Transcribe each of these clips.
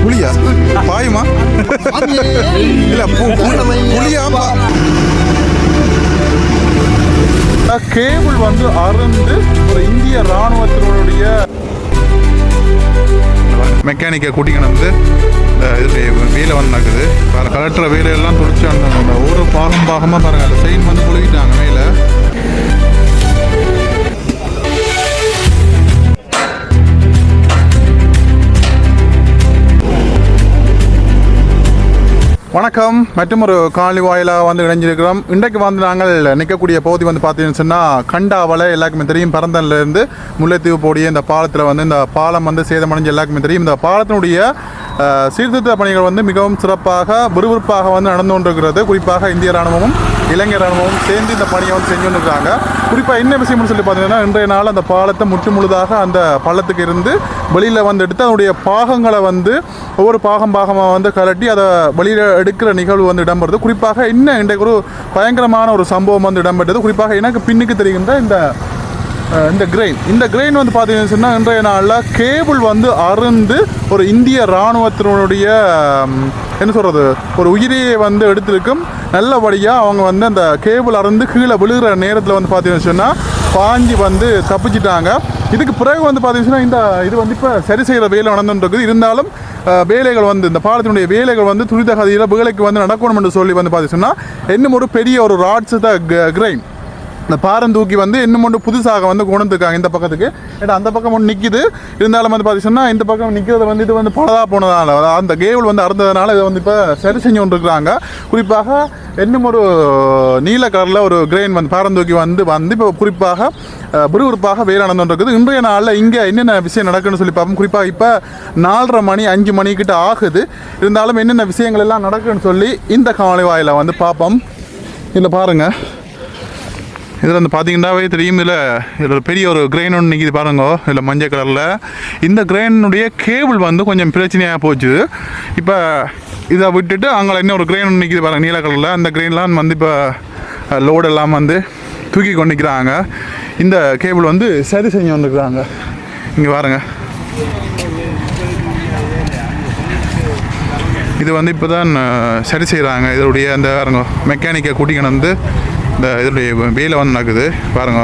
புளியா? பாயுமா? இல்ல புளியா கேபிள் வந்து அருந்து ஒரு இந்திய ராணுவத்தினுடைய மெக்கானிக்கை கூட்டிக்கணும் வந்து வேலை வந்து நடக்குது வேறு கலெக்டர் வேலையெல்லாம் துடிச்சு அந்த ஒரு பாகம் பாகமாக பாருங்க அந்த செயின் வந்து குழுவிட்டாங்க மேலே. வணக்கம். மற்றும் ஒரு காலி வாயிலாக வந்து இணைஞ்சிருக்கிறோம். இன்றைக்கு வந்து நாங்கள் நிற்கக்கூடிய பகுதி வந்து பார்த்தீங்கன்னு சொன்னால் கண்டாவலை எல்லாருக்குமே தெரியும். பரந்தன்லேருந்து முல்லைத்தீவு போடிய இந்த பாலத்தில் வந்து இந்த பாலம் வந்து சேதமடைஞ்சு எல்லாருக்குமே தெரியும். இந்த பாலத்தினுடைய சீர்திருத்த பணிகள் வந்து மிகவும் சிறப்பாக விறுவிறுப்பாக வந்து நடந்து கொண்டிருக்கிறது. குறிப்பாக இந்திய ராணுவமும் இளைஞர் ராணுவமும் சேர்ந்து இந்த பணியை வந்து செஞ்சு இருக்காங்க குறிப்பாக என்ன விஷயம்னு சொல்லி பார்த்தீங்கன்னா இன்றைய நாள் அந்த பாலத்தை முற்று முழுதாக அந்த பள்ளத்துக்கு இருந்து வெளியில் வந்து எடுத்து அதனுடைய பாகங்களை வந்து ஒவ்வொரு பாகம் பாகமாக வந்து கலட்டி அதை வெளியில் எடுக்கிற நிகழ்வு வந்து இடம்பெறுது. குறிப்பாக இன்னும் இன்றைக்கு ஒரு பயங்கரமான ஒரு சம்பவம் வந்து இடம்பெற்றது. குறிப்பாக எனக்கு பின்னுக்கு தெரிகின்ற இந்த இந்த கிரெயின் இந்த கிரெயின் வந்து பார்த்தீங்கன்னு சொன்னால் இன்றைய நாளில் கேபிள் வந்து அருந்து ஒரு இந்திய இராணுவத்தினுடைய என்ன சொல்கிறது ஒரு உயிரியை வந்து எடுத்திருக்கும். நல்லபடியாக அவங்க வந்து அந்த கேபிள் அருந்து கீழே விழுகிற நேரத்தில் வந்து பார்த்தீங்கன்னு சொன்னால் பாஞ்சி வந்து தப்பிச்சிட்டாங்க. இதுக்கு பிறகு வந்து பார்த்தீங்கன்னா இந்த இது வந்து இப்போ சரி செய்கிற வேலை நடந்துட்டு இருந்தாலும் வேலைகள் வந்து இந்த பாலத்தினுடைய வேலைகள் வந்து துரித கதையில் வேலைக்கு வந்து நடக்கணும் என்று சொல்லி வந்து பார்த்தீங்கன்னா இன்னும் ஒரு பெரிய ஒரு ராட்ஸ் த கிரைன் இந்த பாரம் தூக்கி வந்து இன்னும் ஒன்று புதுசாக வந்து கொண்டு வந்துருக்காங்க இந்த பக்கத்துக்கு. ஏன்னா அந்த பக்கம் ஒன்று நிற்கிது இருந்தாலும் வந்து பார்த்தீங்கன்னா இந்த பக்கம் நிற்கிறது வந்து இது வந்து பழதா போனதால அந்த கேபிள் வந்து அறந்ததுனால இதை வந்து இப்போ சரி செஞ்சு கொண்டிருக்கிறாங்க. குறிப்பாக இன்னும் ஒரு நீல கலரில் ஒரு கிரெயின் வந்து பாரம் தூக்கி வந்து வந்து இப்போ குறிப்பாக விறுவிறுப்பாக வேலை நடந்துருக்குது இன்றைய நாளில் இங்கே என்னென்ன விஷயம் நடக்குன்னு சொல்லி பார்ப்போம். குறிப்பாக இப்போ நாலரை மணி அஞ்சு மணிக்கிட்ட ஆகுது. இருந்தாலும் என்னென்ன விஷயங்கள் எல்லாம் நடக்குன்னு சொல்லி இந்த காலை வாயில் வந்து பார்ப்போம். இதில் பாருங்கள் இதில் வந்து பார்த்தீங்கன்னாவே தெரியும் இதில் இதில் ஒரு பெரிய ஒரு கிரெயின் ஒன்று நிற்கிது பாருங்க இதில் மஞ்சள் கலரில் இந்த கிரெயினுடைய கேபிள் வந்து கொஞ்சம் பிரச்சனையாக போச்சு. இப்போ இதை விட்டுட்டு அங்கே இன்னும் ஒரு கிரெயின் ஒன்று நிற்கிது பாருங்க நீல கலரில் அந்த கிரெயின்லாம் வந்து இப்போ லோடெல்லாம் வந்து தூக்கி கொண்டு நிற்கிறாங்க இந்த கேபிள் வந்து சரி செஞ்சு வந்துருக்குறாங்க. இங்கே பாருங்க. இது வந்து இப்போ தான் சரி செய்கிறாங்க இதனுடைய அந்த மெக்கானிக்கை கூட்டிக்கணும் வந்து இந்த இதனுடைய வேலை வந்து நடக்குது. பாருங்க.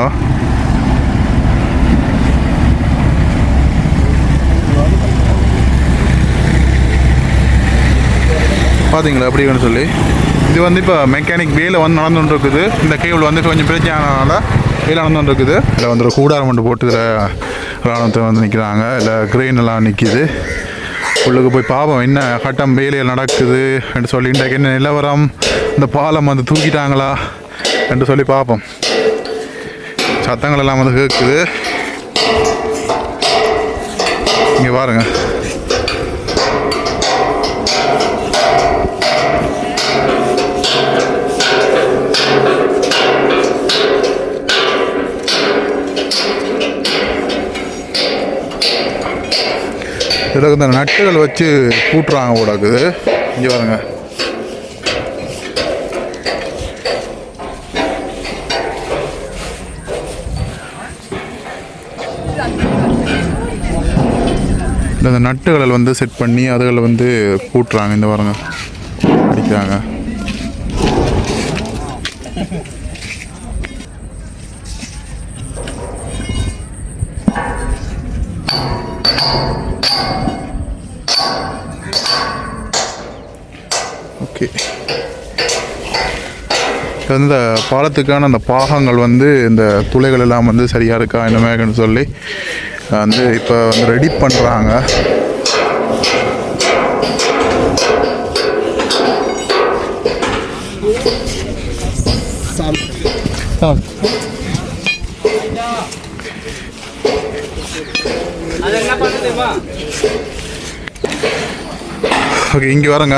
பார்த்தீங்களா அப்படின்னு சொல்லி. இது வந்து இப்போ மெக்கானிக் வேலை வந்து நடந்துகிட்டு இருக்குது இந்த கேபிள் வந்து கொஞ்சம் பிரச்சனையானனால வேலை நடந்துகிட்டு இருக்குது இதில் வந்து ஒரு கூடாரம் கொண்டு போட்டுக்கிற ராணுவத்தை வந்து நிற்கிறாங்க இல்லை கிரெயின் எல்லாம் நிற்கிது உள்ளுக்கு போய் பாவம் என்ன கட்டம் வேலையில் நடக்குது என்று சொல்லி இன்றைக்கு என்ன நிலவரம்? இந்த பாலம் வந்து தூக்கிட்டாங்களா? என்று சொல்லி பார்ப்போம். சத்தங்கள் எல்லாம் வந்து கேட்குது இங்கே பாருங்க. இதுக்கு இந்த நட்டுகள் வச்சு கூட்டுறாங்க கூட இருக்குது. இங்கே பாருங்க. இந்த நட்டுகளை வந்து செட் பண்ணி அதுகளை வந்து பூட்டுறாங்க இந்த வாரங்க அடிக்கிறாங்க. இது வந்து இந்த பாலத்துக்கான அந்த பாகங்கள் வந்து இந்த துளைகள் எல்லாம் வந்து சரியாக இருக்கா என்ன சொல்லி வந்து இப்போ வந்து ரெடி பண்ணுறாங்க ஓகே இங்கே வரங்க.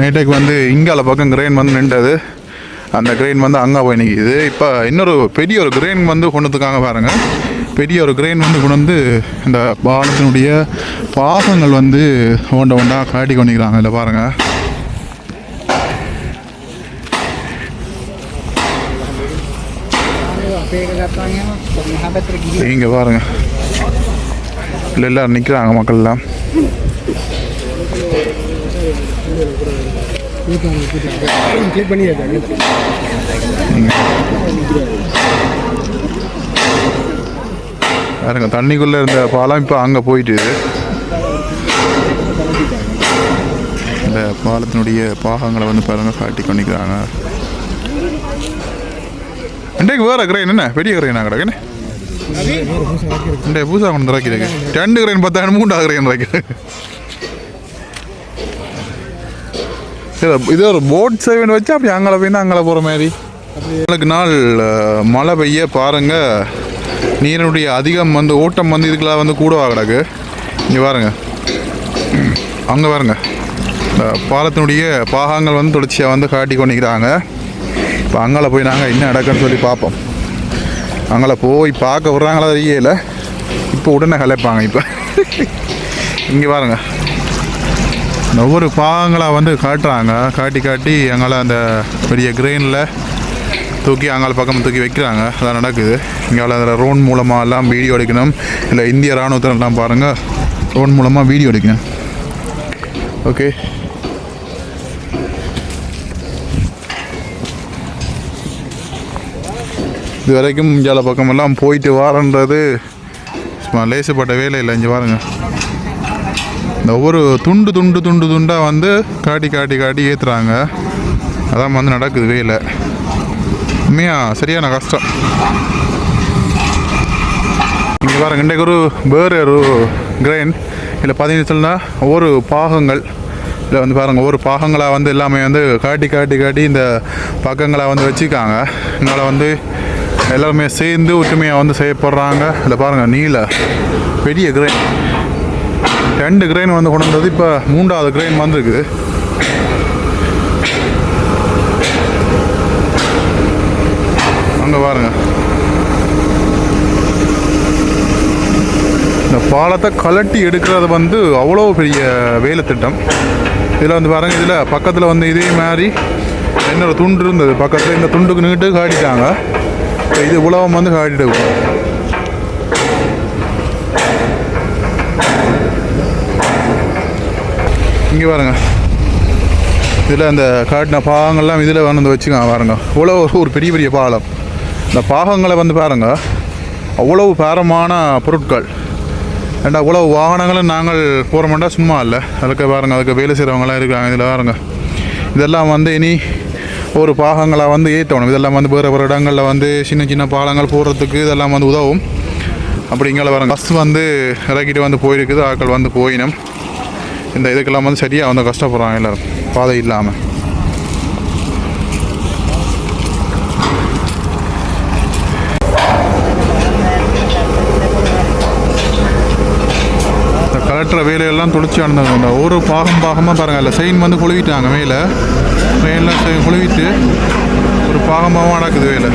நேற்றுக்கு வந்து இங்கால பக்கம் கிரெயின் வந்து நின்றது. அந்த கிரெயின் வந்து அங்கே போய் நிற்கிது இப்போ இன்னொரு பெரிய ஒரு கிரெயின் வந்து கொண்டுத்துக்காங்க பாருங்கள் பெரிய ஒரு கிரெயின் வந்து கொண்டு வந்து இந்த பாலத்தினுடைய பாசங்கள் வந்து ஒண்ட ஒண்டா காட்டி கொண்டிருக்கிறாங்க. இல்லை பாருங்கள் இங்கே பாருங்க. இல்லை எல்லோரும் நிற்கிறாங்க மக்கள்லாம். கிளிக் பாருங்க தண்ணிக்குள்ளே இருந்த பாலம் இப்போ அங்கே போயிட்டு இந்த பாலத்தினுடைய பாகங்களை வந்து பாருங்க காட்டி கொண்டிக்கிறாங்க இன்றைக்கு வேற கிரைன் என்ன? பெரிய கிரைனா கிடக்குன்னு இன்றைய பூசா கொண்டு ரெண்டு கிரைன் பத்தாயிரம் மூன்றாவது கிரைன் இறக்கிறேன் இது ஒரு போட் சேவன் வச்சு அப்படி அங்கே போய் அங்கே போகிற மாதிரி. நாளுக்கு நாள் மழை பெய்ய பாருங்க. நீரினுடைய அதிகம் வந்து ஓட்டம் வந்து இதுக்கெல்லாம் வந்து கூடவா கிடக்கு இங்கே பாருங்க. அங்கே பாருங்க. பாலத்தினுடைய பாகங்கள் வந்து தொடர்ச்சியாக வந்து காட்டி கொண்டிருக்கிறாங்க. இப்போ அங்கால போய் நாங்கள் என்ன நடக்குன்னு சொல்லி பார்ப்போம் அங்கால போய் பார்க்க விட்றாங்களா தெரியல. இப்போ உடனே கலைப்பாங்க இப்போ. இங்கே பாருங்க. ஒவ்வொரு பாகங்களாக வந்து காட்டுறாங்க. காட்டி காட்டி அங்கால அந்த பெரிய கிரெயினில் தூக்கி அங்கால பக்கம் தூக்கி வைக்கிறாங்க. அதான் நடக்குது. இங்கே அதில் ரோன் மூலமாக எல்லாம் வீடியோ எடுக்கணும். இல்லை இந்திய இராணுவத்தினெல்லாம் பாருங்கள் ரோன் மூலமாக வீடியோ எடுக்கணும். ஓகே. இது வரைக்கும் இந்தியாவில் பக்கமெல்லாம் போயிட்டு வாரன்றது சும்மா லேசுப்பட்ட வேலை இல்லை. இங்கே பாருங்கள் இந்த ஒவ்வொரு துண்டு துண்டு துண்டு துண்டாக வந்து காட்டி காட்டி காட்டி ஏற்றுறாங்க அதான் வந்து நடக்குது வேலை. உண்மையா சரியான கஷ்டம். இங்கே பாருங்க இன்றைக்கு ஒரு வேறு ஒரு கிரைன் இல்லை பார்த்தீங்கன்னு சொன்னால் ஒவ்வொரு பாகங்கள். இதில் வந்து பாருங்கள் ஒவ்வொரு பாகங்களாக வந்து எல்லாமே வந்து காட்டி காட்டி காட்டி இந்த பக்கங்களாக வந்து வச்சுருக்காங்க. இதனால் வந்து எல்லாருமே சேர்ந்து ஒற்றுமையாக வந்து செய்யப்படுறாங்க. இதில் பாருங்கள் நீல பெரிய கிரைன் ரெண்டு கிரைன் வந்து கொண்டு வந்தது இப்போ மூன்றாவது கிரைன் வந்துருக்குது அங்கே பாருங்க. இந்த பாலத்தை கலட்டி எடுக்கிறது வந்து அவ்வளோ பெரிய வேலை திட்டம். இதில் வந்து பாருங்க இதில் பக்கத்தில் வந்து இதே மாதிரி இன்னொரு துண்டு இருந்தது. பக்கத்தில் இந்த துண்டுக்கு நின்றுட்டு காட்டிட்டாங்க. இது உலகம் வந்து காட்டிட்டு இங்கே பாருங்க. இதில் அந்த காட்டின பாகங்கள்லாம் இதில் வந்து வச்சுக்கோங்க பாருங்க. இவ்வளோ ஒரு பெரிய பெரிய பாலம். இந்த பாகங்களை வந்து பாருங்கள் அவ்வளவு பாரமான பொருட்கள். ஏண்டா அவ்வளவு வாகனங்களும் நாங்கள் போகிறோம்டா சும்மா இல்லை. அதுக்கு பாருங்கள் அதுக்கு வேலை செய்கிறவங்களாம் இருக்காங்க இதில் பாருங்கள் இதெல்லாம் வந்து இனி ஒரு பாகங்களாக வந்து ஏற்றணும் இதெல்லாம் வந்து வேறு வேறு இடங்களில் வந்து சின்ன சின்ன பாலங்கள் போடுறதுக்கு இதெல்லாம் வந்து உதவும். அப்படிங்கிற பாருங்கள் பஸ் வந்து இறக்கிட்டு வந்து போயிருக்குது. ஆட்கள் வந்து போயினும். இந்த இதுக்கெல்லாம் வந்து சரியாக வந்து கஷ்டப்படுறாங்க எல்லோரும். பாதை இல்லாமல் இந்த வேலையெல்லாம் துடிச்சு நடந்தாங்க ஒரு பாகம் பாகமாக பாருங்கள் இல்லை செயின் வந்து குழுவிட்டாங்க மேலே. மேலே செயின் ஒரு பாகம் பாகமாக நடக்குது வேலை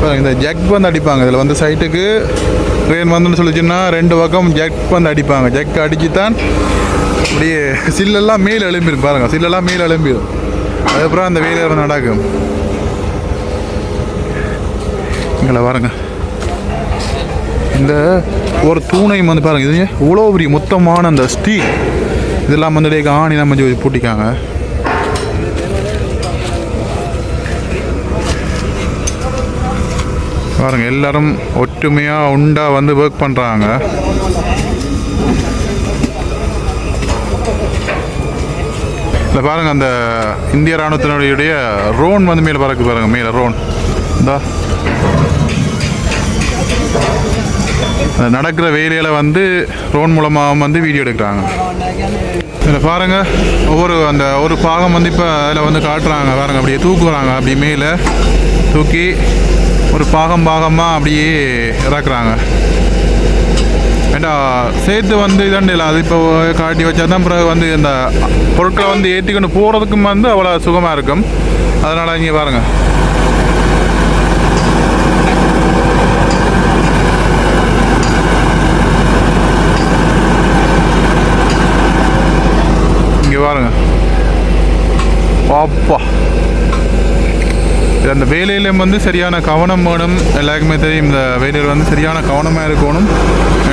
பாருங்க, இந்த ஜக் வந்து அடிப்பாங்க. இதில் வந்து சைட்டுக்கு ட்ரெயின் வந்துன்னு சொல்லிச்சுன்னா ரெண்டு பக்கம் ஜக் பந்து அடிப்பாங்க. ஜக் அடிச்சு தான் அப்படியே சில்லெல்லாம் மேல் எழும்பிடும் பாருங்கள் சில்லெல்லாம் மேல் எழும்பிடும் அதுக்கப்புறம் அந்த வேலையை வந்து நடக்கும். இங்கே பாருங்க. இந்த ஒரு தூணையும் வந்து பாருங்க இது இவ்வளோ பெரிய மொத்தமான அந்த ஸ்டீல் இதெல்லாம் வந்து அப்படியே ஆணி கொஞ்சம் பூட்டிக்காங்க. பாருங்க எல்லாரும் ஒற்றுமையாக உண்டா வந்து ஒர்க் பண்ணுறாங்க இல்லை பாருங்க அந்த இந்திய ராணுவத்தினுடைய ரோன் வந்து மேலே பறக்கு பாருங்க மேலே ரோன் இந்தா. நடக்கிற வேலையில் வந்து ட்ரோன் மூலமாகவும் வந்து வீடியோ எடுக்கிறாங்க. இதில் பாருங்கள் ஒவ்வொரு அந்த ஒரு பாகம் வந்து இப்போ அதில் வந்து காட்டுறாங்க. பாருங்க அப்படியே தூக்குறாங்க. அப்படி மேலே தூக்கி ஒரு பாகம் பாகமாக அப்படியே இறக்குறாங்க. ஏண்டா சேர்த்து வந்து இதாண்டு இல்லை அது இப்போ காட்டி வச்சா தான் பிறகு வந்து இந்த பொருட்களை வந்து ஏற்றிக்கொண்டு போகிறதுக்கும் வந்து அவ்வளோ சுகமாக இருக்கும். அதனால் இங்கே பாருங்கள் இங்கே பாருங்க. பாப்பா இது அந்த வேலையிலும் வந்து சரியான கவனம் வேணும். எல்லாருக்குமே தெரியும் இந்த வேலையில் வந்து சரியான கவனமாக இருக்கணும்.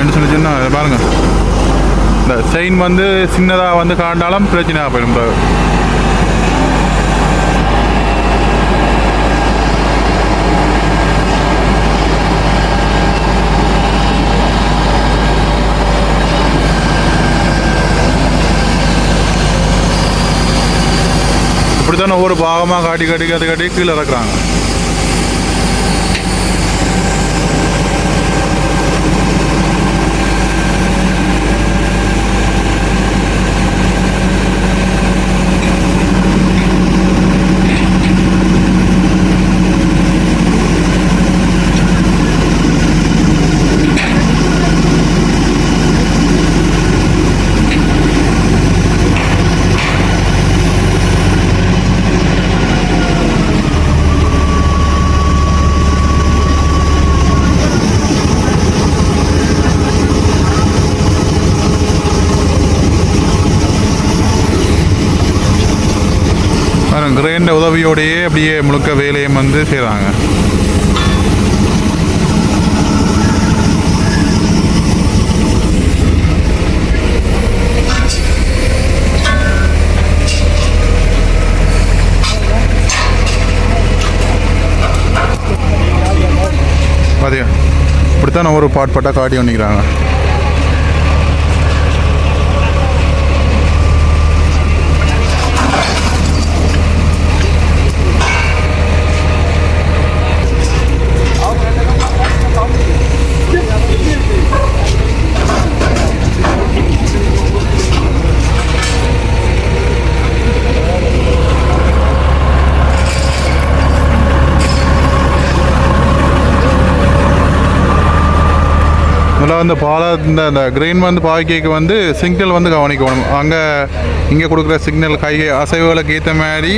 என்ன சொல்லி சொன்னால் பாருங்கள் இந்த செயின் வந்து சின்னதாக வந்து காண்டாலும் பிரச்சனையாக போயிடும் ஒவ்வொரு பாகமாக காட்டி காட்டி காட்டி காட்டி கீழே இறக்குறாங்க பாருங்க கிரேண்ட அப்படியே முழுக்க வேலையை வந்து செய்கிறாங்க பாத்தியா? இப்படித்தான் ஒரு பாட்பாட்டாக காட்டி பண்ணிக்கிறாங்க வந்து பாலா இந்த இந்த கிரெயின் வந்து பாய்க்கைக்கு வந்து சிக்னல் வந்து கவனிக்கணும். அங்கே இங்கே கொடுக்குற சிக்னல் கை அசைவுகளுக்கு ஏற்ற மாதிரி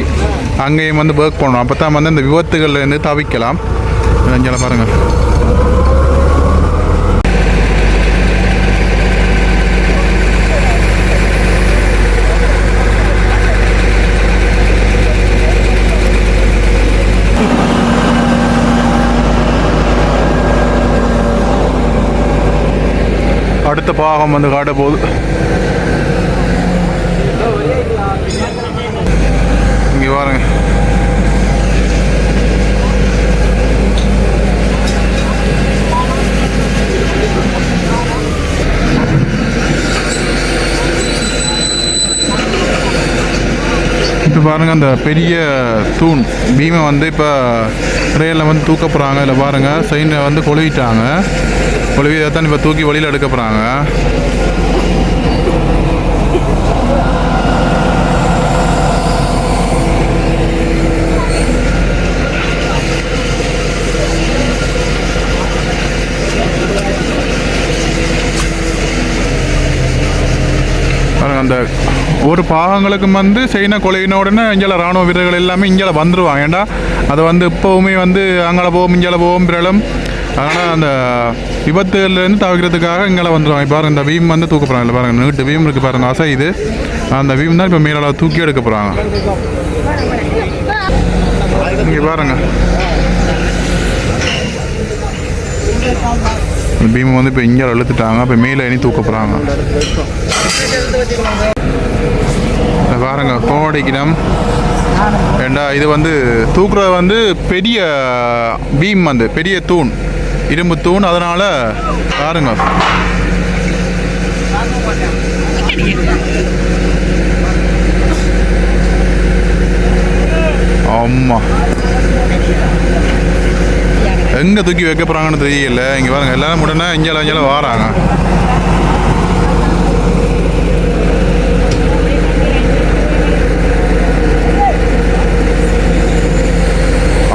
அங்கேயும் வந்து ஒர்க் பண்ணணும். அப்போ தான் வந்து இந்த விபத்துகள்லேருந்து தவிக்கலாம். இங்கே பாருங்கள் அடுத்த பாகம் வந்து காட்ட போகுது. இங்கே பாருங்க. இப்போ பாருங்க அந்த பெரிய தூண். பீமை வந்து இப்போ ரயிலில் வந்து தூக்க போகிறாங்க இதில் பாருங்கள் செயினை வந்து கொழுவிட்டாங்க. கொழுவி தான் இப்போ தூக்கி வழியில் எடுக்க போகிறாங்க அந்த ஒரு பாகங்களுக்கும் வந்து சைனா கொலையினோடனே இங்கே ராணுவ வீரர்கள் எல்லாமே இங்கே வந்துடுவாங்க ஏன்டா அதை வந்து இப்போவுமே வந்து அங்கே போவோம் இங்கே போவோம் பிறலும் ஆனால் அந்த விபத்துலேருந்து தவிக்கிறதுக்காக இங்கே வந்துடுவாங்க இப்போ பாருங்கள் இந்த பீம் வந்து தூக்க போகிறாங்க பாருங்கள் நீட்டு பீம் இருக்குது பாருங்க அசை இது. அந்த பீம் தான் இப்போ மேலே தூக்கி எடுக்க போகிறாங்க இங்கே பாருங்க. இந்த பீம் வந்து இப்போ இங்கே இழுத்துட்டாங்க. இப்போ மேலே இனி தூக்க போகிறாங்க பாருங்க கோடிக்கிடம் ஏண்டா இது வந்து தூக்குறது வந்து பெரிய பீம் வந்து பெரிய தூண். இரும்பு தூண் அதனால பாருங்க. ஆமாம் எங்க தூக்கி வைக்க போறாங்கன்னு தெரியல. இங்க பாருங்க எல்லாரும் உடனே இங்கே இங்கே வாராங்க.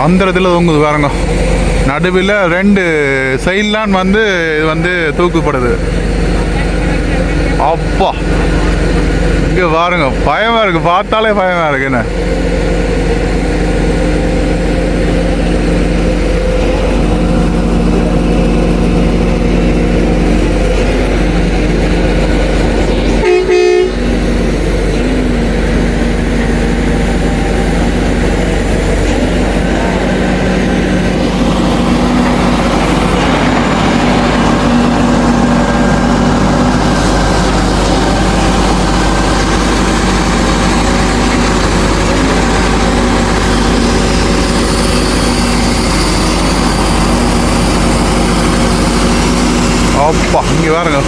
அந்த இடத்துல தொங்குது பாருங்க. நடுவில் ரெண்டு சைட்லான் வந்து இது வந்து தூக்குப்படுது. அப்பா. இங்கே பாருங்க பயமாக இருக்குது பார்த்தாலே பயமாக இருக்குன்னு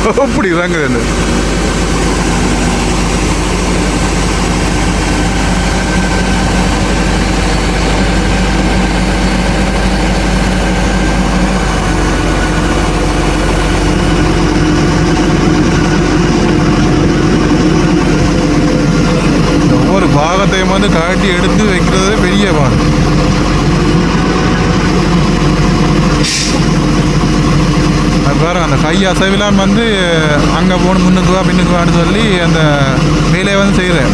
என்ன பாருங்க இப்படி இறங்குது ஒவ்வொரு பாகத்தையும் வந்து காட்டி எடுத்து வைக்கிறது பெரிய பாகம் பாருங்க அந்த கையை அசைவிலாம் வந்து அங்கே போகணும் முன்னுக்கு வா பின்னுக்கு வான்னு சொல்லி அந்த வேலையை வந்து செய்கிறேன்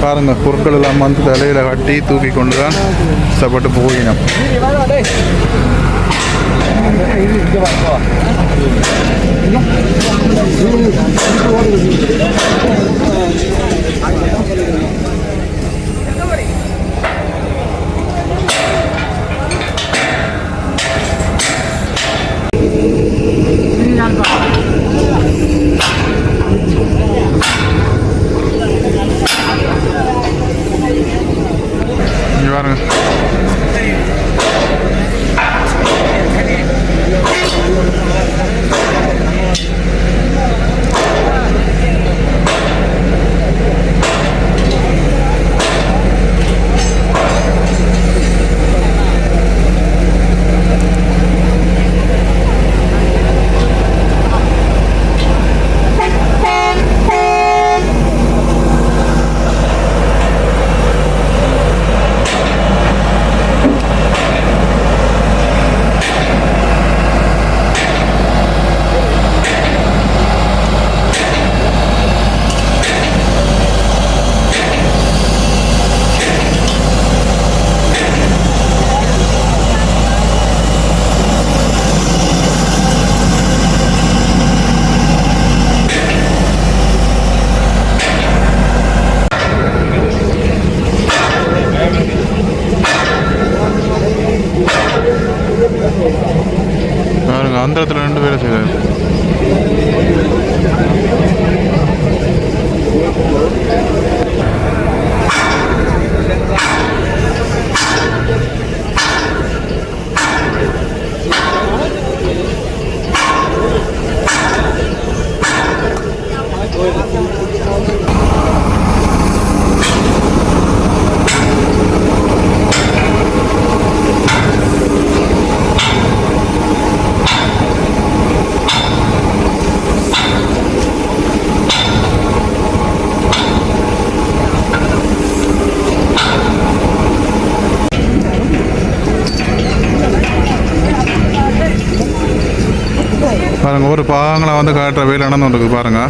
பாருங்க பொருட்கள் எல்லாம் வந்து தலையில் கட்டி தூக்கி கொண்டு தான் கஷ்டப்பட்டு போயினோம் இங்க பாகங்களை வந்து காட்டுற வெயில் நடந்து இருக்கு பாருங்க.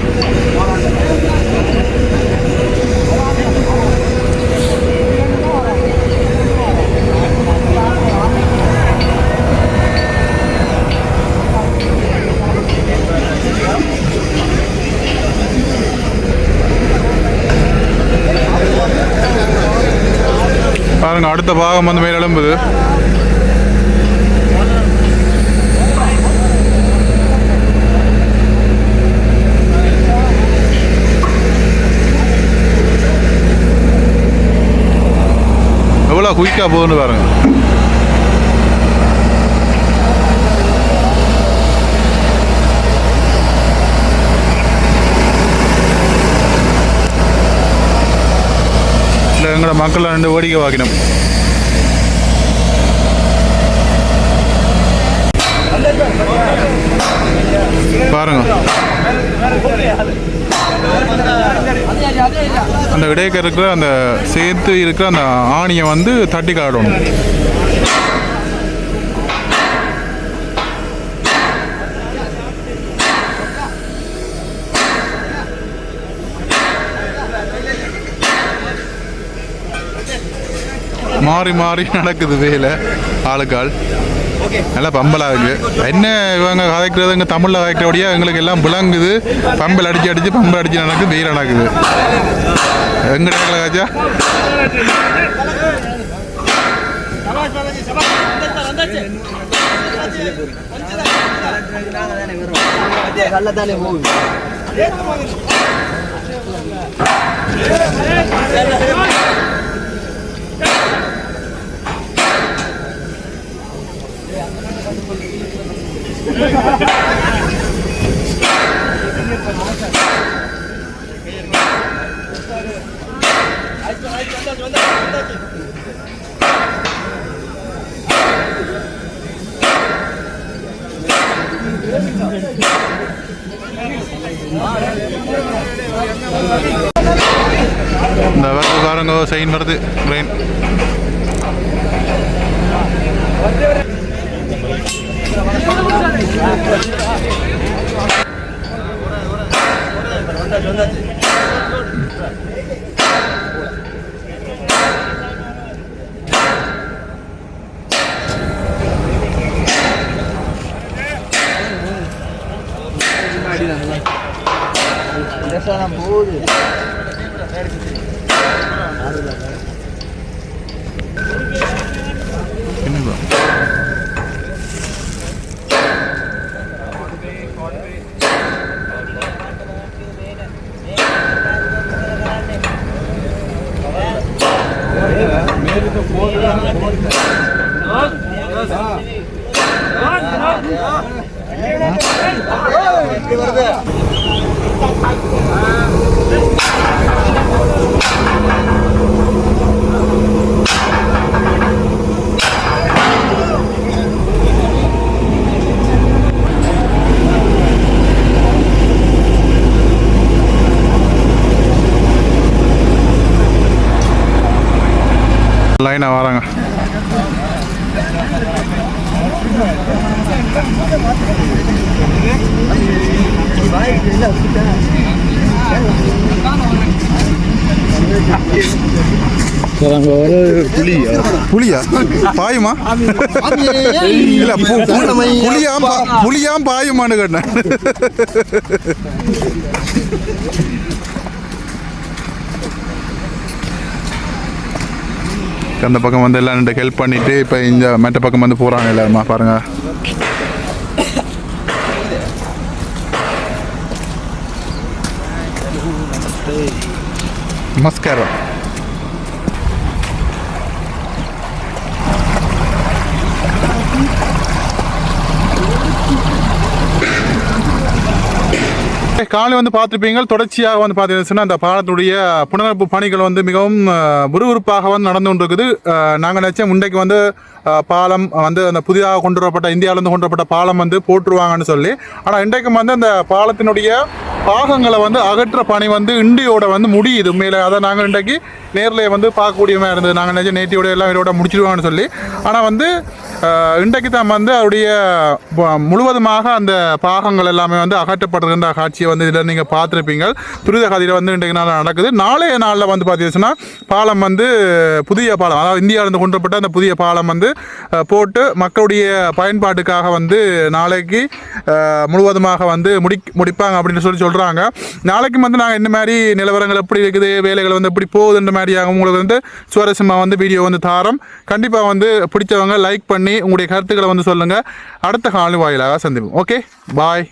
பாருங்க அடுத்த பாகம் வந்து மேல் குயிக்காக போகுதுன்னு பாருங்க. இல்லை எங்களோட மக்கள் ரெண்டு வேடிக்கை வாக்கினோம். பாருங்க. அந்த இடையக்க இருக்கிற அந்த சேர்த்து இருக்கிற அந்த ஆணியை வந்து தட்டி காடணும். மாறி மாறி நடக்குது வேலை ஆளுக்காள் நல்லா பம்பலா இருக்கு என்ன இவங்க கதைக்கிறது இங்கே தமிழில் கதைக்கிறபடியா எங்களுக்கு எல்லாம் விளங்குது பம்பல் அடிச்சு அடிச்சு பம்பல் அடிச்சு நடக்குது வெயில் நடக்குது எங்க நடக்கல காச்சா போகுது இந்த வேறு பாருங்க சைன் வருது ட்ரெயின் ¡Vamos, vamos, vamos! லைனாக வராங்க. புலியா? பாயுமா? இல்ல பு- புலியாம் பா- புலியாம் பாயுமான்னு கேட்டேன். அந்த பக்கம் வந்து எல்லாம் ஹெல்ப் பண்ணிட்டு இப்போ இந்த மெட்ட பக்கம் வந்து போகிறாங்க எல்லாருமா பாருங்க. நமஸ்காரம் காலை வந்து பார்த்துருப்பீங்க தொடர்ச்சியாக வந்து பார்த்தீங்கன்னா அந்த பாலத்துடைய புனரமைப்பு பணிகள் வந்து மிகவும் விறுவிறுப்பாக வந்து நடந்து கொண்டிருக்குது. நாங்கள் நினச்சோம் முண்டைக்கு வந்து பாலம் வந்து அந்த புதிதாக கொண்டு வரப்பட்ட இந்தியாவிலேருந்து கொண்டு வரப்பட்ட பாலம் வந்து போட்டுருவாங்கன்னு சொல்லி. ஆனால் இன்றைக்கும் வந்து அந்த பாலத்தினுடைய பாகங்களை வந்து அகற்ற பணி வந்து இண்டியோட வந்து முடியுது. உண்மையிலே அதை நாங்கள் இன்றைக்கு நேரில் வந்து பார்க்கக்கூடியமாக இருந்தது. நாங்கள் நினச்ச நேற்றியோட எல்லாம் இதோட முடிச்சிடுவாங்கன்னு சொல்லி. ஆனால் வந்து இன்றைக்கு தான் வந்து அவருடைய முழுவதுமாக அந்த பாகங்கள் எல்லாமே வந்து அகற்றப்படுகின்ற காட்சியை வந்து இதில் நீங்கள் பார்த்துருப்பீங்க துரித கதையில் வந்து இன்றைக்கு நாள் நடக்குது. நாளைய நாளில் வந்து பார்த்தீங்கன்னா பாலம் வந்து புதிய பாலம் அதாவது இந்தியாவிலிருந்து கொண்டு அந்த புதிய பாலம் வந்து போட்டு மக்களுடைய பயன்பாட்டுக்காக வந்து நாளைக்கு முழுவதுமாக வந்து முடி முடிப்பாங்க அப்படின்னு சொல்லி சொல்கிறாங்க நாளைக்கு வந்து நாங்கள் இந்த மாதிரி நிலவரங்கள் எப்படி இருக்குது வேலைகள் வந்து எப்படி போகுதுன்ற மாதிரியாக உங்களுக்கு வந்து சுவாரஸ்யமாக வந்து வீடியோ வந்து தாரம். கண்டிப்பாக வந்து பிடிச்சவங்க லைக் பண்ணி உங்களுடைய கருத்துக்களை வந்து சொல்லுங்கள் அடுத்த காணொலி வாயிலாக சந்திப்போம். Okay bye